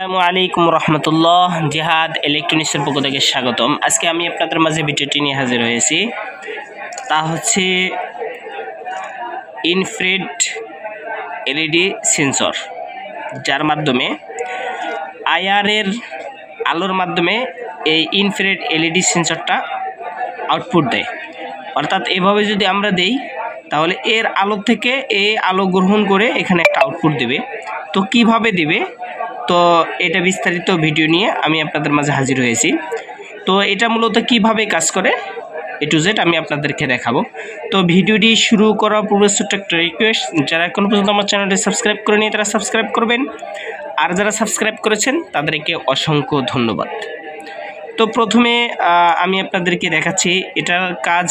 আসসালামু আলাইকুম রহমতুল্লাহ, জেহাদ ইলেকট্রনিক্সের পক্ষ থেকে স্বাগতম। আজকে আমি আপনাদের মাঝে ভিডিওটি নিয়ে হাজির হয়েছি। তা হচ্ছে ইনফ্রেড এলইডি সেন্সর, যার মাধ্যমে আয়ারের আলোর মাধ্যমে এই ইনফ্রেড এলইডি সেন্সরটা আউটপুট দেয়। অর্থাৎ এভাবে যদি আমরা দেই, তাহলে এর আলো থেকে এই আলো গ্রহণ করে এখানে একটা আউটপুট দেবে। তো কীভাবে দিবে? তো এটা বিস্তারিত ভিডিও নিয়ে আমি আপনাদের মাঝে হাজির হয়েছি। তো এটা মূলত কীভাবে কাজ করে? এ টু জেড আমি আপনাদেরকে দেখাবো। তো ভিডিওটি শুরু করার পূর্বে ছোট্ট একটা রিকোয়েস্ট যারা এখনও পর্যন্ত আমার চ্যানেলটি সাবস্ক্রাইব করে নিয়ে তারা সাবস্ক্রাইব করবেন। আর যারা সাবস্ক্রাইব করেছেন, তাদেরকে অসংখ্য ধন্যবাদ। তো প্রথমে আমি আপনাদেরকে দেখাচ্ছি এটার কাজ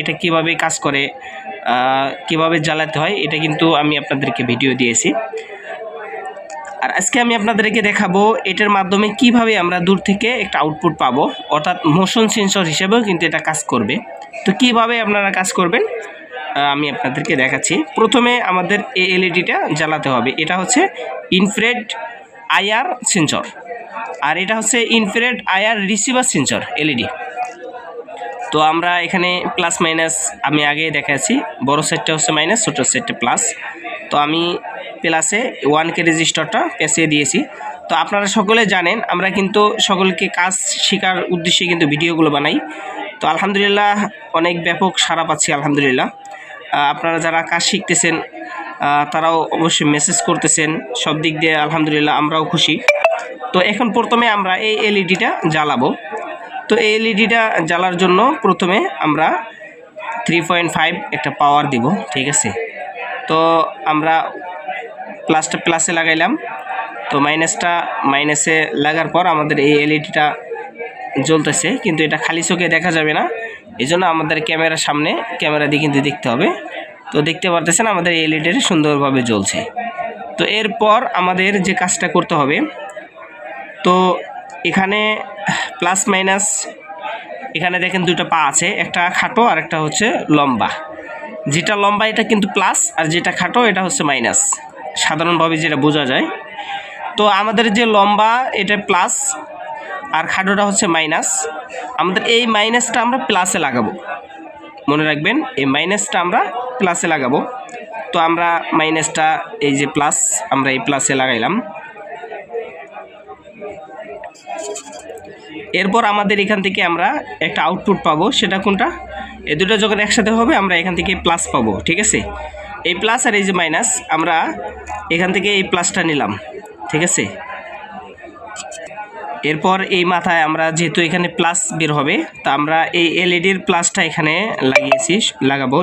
এটা কীভাবে কাজ করে কীভাবে জ্বালাতে হয়, এটা কিন্তু আমি আপনাদেরকে ভিডিও দিয়েছি। আর আজকে আমি আপনাদেরকে দেখাবো এটার মাধ্যমে কীভাবে আমরা দূর থেকে একটা আউটপুট পাবো। অর্থাৎ মোশন সেন্সর হিসেবেও কিন্তু এটা কাজ করবে। তো কীভাবে আপনারা কাজ করবেন আমি আপনাদেরকে দেখাচ্ছি। প্রথমে আমাদের এই এলইডিটা জ্বালাতে হবে। এটা হচ্ছে ইনফ্রেড আইআর সেন্সর আর এটা হচ্ছে infrared IR receiver sensor LED তো আমরা এখানে প্লাস মাইনাস আমি আগে দেখাচ্ছি। বড় সেটটা হচ্ছে মাইনাস ছোটো সেটটা প্লাস তো আমি প্লাসে ওয়ান কে রেজিস্টারটা পেঁচিয়ে দিয়েছি। তো আপনারা সকলে জানেন, আমরা কিন্তু সকলকে কাজ শেখার উদ্দেশ্যে কিন্তু ভিডিওগুলো বানাই। তো আলহামদুলিল্লাহ অনেক ব্যাপক সাড়া পাচ্ছি, আলহামদুলিল্লাহ। আপনারা যারা কাজ শিখতেছেন তারাও অবশ্যই মেসেজ করতেছেন। সব দিক দিয়ে আলহামদুলিল্লাহ আমরাও খুশি। তো এখন প্রথমে আমরা এই এলইডিটা জ্বালাবো। তো এই এলইডিটা জ্বালার জন্য প্রথমে আমরা থ্রি পয়েন্ট ফাইভ একটা পাওয়ার দিব, ঠিক আছে? তো আমরা প্লাসটা প্লাসে লাগাইলাম। তো মাইনাসটা মাইনাসে লাগার পর আমাদের এই এলইডিটা জ্বলতেছে, কিন্তু এটা খালি চোখে দেখা যাবে না। এই জন্য আমাদের ক্যামেরার সামনে ক্যামেরা দিয়ে কিন্তু দেখতে হবে। তো দেখতে পারতেছেন আমাদের এই এলইডিটা সুন্দরভাবে জ্বলছে। তো এরপর আমাদের যে কাজটা করতে হবে, তো এখানে প্লাস মাইনাস এখানে দেখেন দুটো পা আছে, একটা খাটো আর একটা হচ্ছে লম্বা। যেটা লম্বা এটা কিন্তু প্লাস আর যেটা খাটো এটা হচ্ছে মাইনাস সাধারণভাবে যেটা বোঝা যায়। তো আমাদের যে লম্বা, এটা প্লাস আর খাটোটা হচ্ছে মাইনাস আমাদের এই মাইনাসটা আমরা প্লাসে লাগাবো। মনে রাখবেন, এই মাইনাসটা আমরা প্লাসে লাগাবো। তো আমরা মাইনাসটা এই যে প্লাস আমরা এই প্লাসে লাগাইলাম। এরপর আমাদের এখান থেকে আমরা একটা আউটপুট পাবো, সেটা কোনটা? এ দুটো যখন একসাথে হবে, আমরা এখান থেকে প্লাস পাবো, ঠিক আছে? এই প্লাস আর এই যে মাইনাস আমরা এখান থেকে এই প্লাসটা নিলাম, ঠিক আছে? এরপর এই মাথায় আমরা যেহেতু এখানে প্লাস বের হবে, তা আমরা এই এলইডির প্লাসটা এখানে লাগিয়েছি, লাগাবো,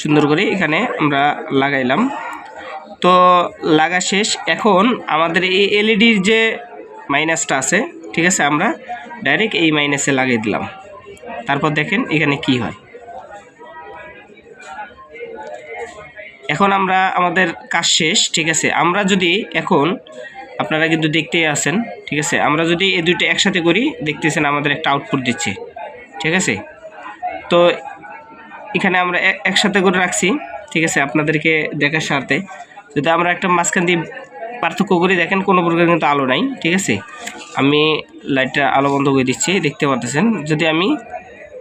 সুন্দর করে এখানে আমরা লাগাইলাম। তো লাগা শেষ, এখন আমাদের এই এলইডির যে মাইনাসটা আছে, ঠিক আছে, আমরা ডাইরেক্ট এই মাইনাসে লাগিয়ে দিলাম। তারপর দেখেন এখানে কি হয়। এখন আমরা, আমাদের কাজ শেষ, ঠিক আছে? আমরা যদি এখন, আপনারা কিন্তু দেখতেই আছেন, ঠিক আছে? আমরা যদি এই দুইটা একসাথে করি, দেখতেছেন আমাদের একটা আউটপুট দিচ্ছে, ঠিক আছে? তো এখানে আমরা একসাথে করে রাখছি, ঠিক আছে? আপনাদেরকে দেখার স্বার্থে। যদি আমরা একটা মাঝখান দিয়ে পার্থক্য করি, দেখেন কোনো প্রকার কিন্তু আলো নাই, ঠিক আছে? আমি লাইটটা আলো বন্ধ করে দিচ্ছি, দেখতে পারতেছেন? যদি আমি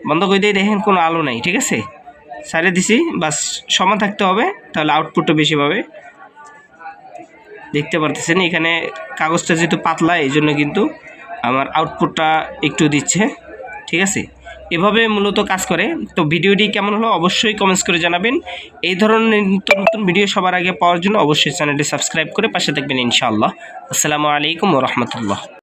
বন্ধ করে দিই, দেখেন কোনো আলো নাই, ঠিক আছে? সাইডে দিছি, বাস সমান থাকতে হবে, তাহলে আউটপুটটা বেশি পাবে। দেখতে পারতেছেন, এখানে কাগজটা যেহেতু পাতলা, এই জন্য কিন্তু আমার আউটপুটটা একটু দিচ্ছে, ঠিক আছে? এভাবে মূলত কাজ করে। তো ভিডিওটি কেমন হলো অবশ্যই কমেন্টস করে জানাবেন। এই ধরনের নিত্য নতুন ভিডিও সবার আগে পাওয়ার জন্য অবশ্যই চ্যানেলটি সাবস্ক্রাইব করে পাশে থাকবেন ইনশাআল্লাহ। আসসালামু আলাইকুম রহমতুল্লাহ।